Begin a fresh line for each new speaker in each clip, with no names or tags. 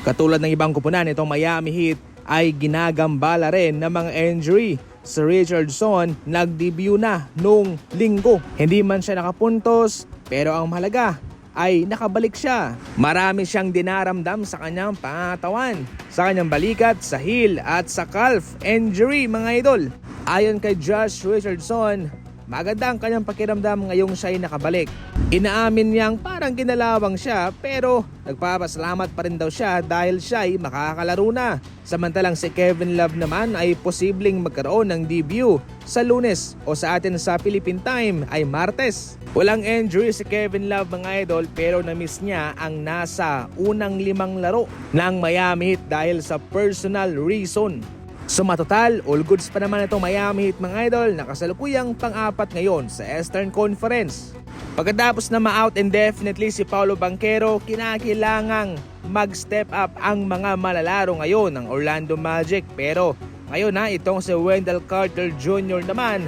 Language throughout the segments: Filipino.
Katulad ng ibang kupunan, itong Miami Heat ay ginagambala rin ng mga injury. Si Richardson nag-debut na nung linggo. Hindi man siya nakapuntos, pero ang mahalaga ay nakabalik siya. Marami siyang dinaramdam sa kanyang pangatawan, sa kanyang balikat, sa heel at sa calf injury mga idol. Ayon kay Josh Richardson, maganda ang kanyang pakiramdam ngayong siya ay nakabalik. Inaamin niyang parang ginalawang siya pero nagpapasalamat pa rin daw siya dahil siya ay makakalaro na. Samantalang si Kevin Love naman ay posibleng magkaroon ng debut sa lunes o sa atin sa Philippine time ay Martes. Walang injury si Kevin Love mga idol pero na-miss niya ang nasa unang limang laro ng Miami Heat dahil sa personal reason. So matotal, all goods pa naman itong Miami Heat mga idol na kasalukuyang pang-apat ngayon sa Eastern Conference. Pagkatapos na ma-out indefinitely si Paulo Banquero, kinakailangang mag-step up ang mga malalaro ngayon ng Orlando Magic. Pero ngayon na itong si Wendell Carter Jr. naman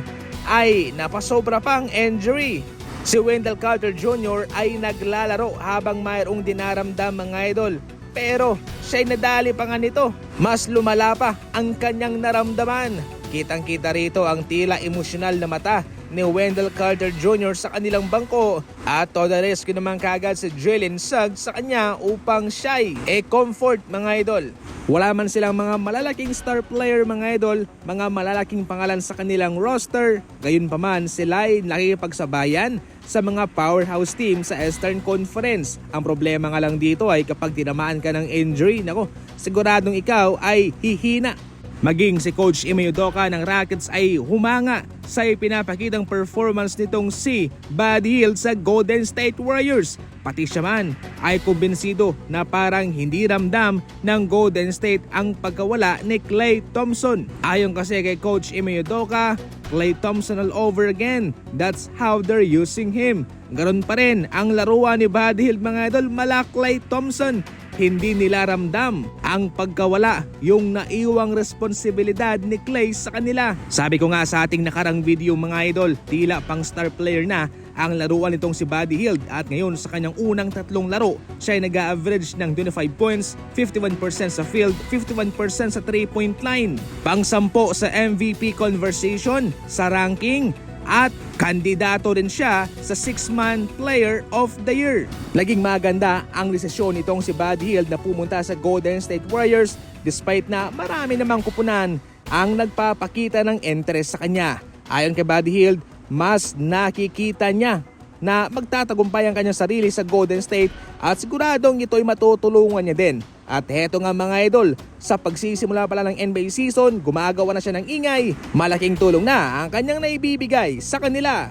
ay napasobra pang injury. Si Wendell Carter Jr. ay naglalaro habang mayroong dinaramdam mga idol. Pero siya'y nadali pa nga nito. Mas lumala pa ang kanyang naramdaman. Kitang kita rito ang tila emosyonal na mata ni Wendell Carter Jr. sa kanilang bangko at todo rescue naman kagad si Jalen Suggs sa kanya upang siya'y e-comfort mga idol. Wala man silang mga malalaking star player mga idol, mga malalaking pangalan sa kanilang roster, gayon pa man sila'y nakikipagsabayan sa mga powerhouse team sa Eastern Conference. Ang problema nga lang dito ay kapag tinamaan ka ng injury, nako, siguradong ikaw ay hihina Maging si Coach Ime Udoka ng Rockets ay humanga sa ipinapakitang performance nitong si Buddy Hield sa Golden State Warriors. Pati siya man ay kumbinsido na parang hindi ramdam ng Golden State ang pagkawala ni Klay Thompson. Ayon kasi kay Coach Ime Udoka, Klay Thompson all over again. That's how they're using him. Ganon pa rin ang laruan ni Buddy Hield mga idol mala Klay Thompson hindi nila ramdam ang pagkawala yung naiwang responsibilidad ni Clay sa kanila. Sabi ko nga sa ating nakarang video mga idol, tila pang star player na ang laruan nitong si Buddy Hield at ngayon sa kanyang unang tatlong laro, siya ay nag-average ng 25 points, 51% sa field, 51% sa 3-point line. Pang sampo sa MVP conversation sa ranking at kandidato rin siya sa 6-man Player of the Year. Naging maganda ang desisyon nitong si Buddy Hield na pumunta sa Golden State Warriors despite na marami namang kupunan ang nagpapakita ng interest sa kanya. Ayon kay Buddy Hield, mas nakikita niya na magtatagumpay ang kanyang sarili sa Golden State at siguradong ito'y matutulungan niya din. At heto nga mga idol, sa pagsisimula pala ng NBA season, gumagawa na siya ng ingay. Malaking tulong na ang kanyang naibibigay sa kanila.